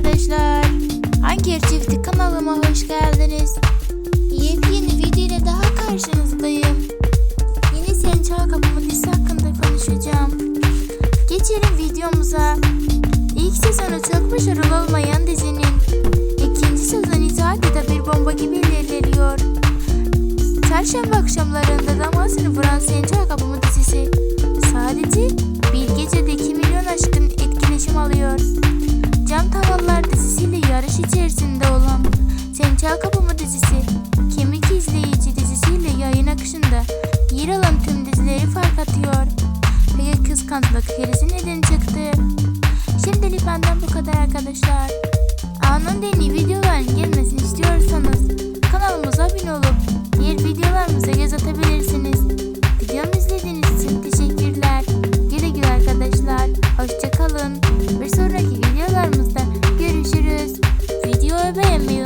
arkadaşlar. Hangi çifti kanalıma hoş geldiniz. Yepyeni video daha karşınızdayım. Yine Sen Çağ Kapımı dizisi hakkında konuşacağım. Geçelim videomuza. İlk sezonu çok başarılı olmayan dizinin ikinci sezonu İtalya'da bir bomba gibi ilerliyor. Çarşamba akşamlarında damasını vuran Sen Çağ yarış içerisinde olan Sen Çal Kapımı dizisi, Kemik İzleyici dizisiyle yayın akışında yer alan tüm dizileri fark atıyor. Peki kıskançlık krizi neden çıktı? Şimdilik benden bu kadar arkadaşlar. Anın let me.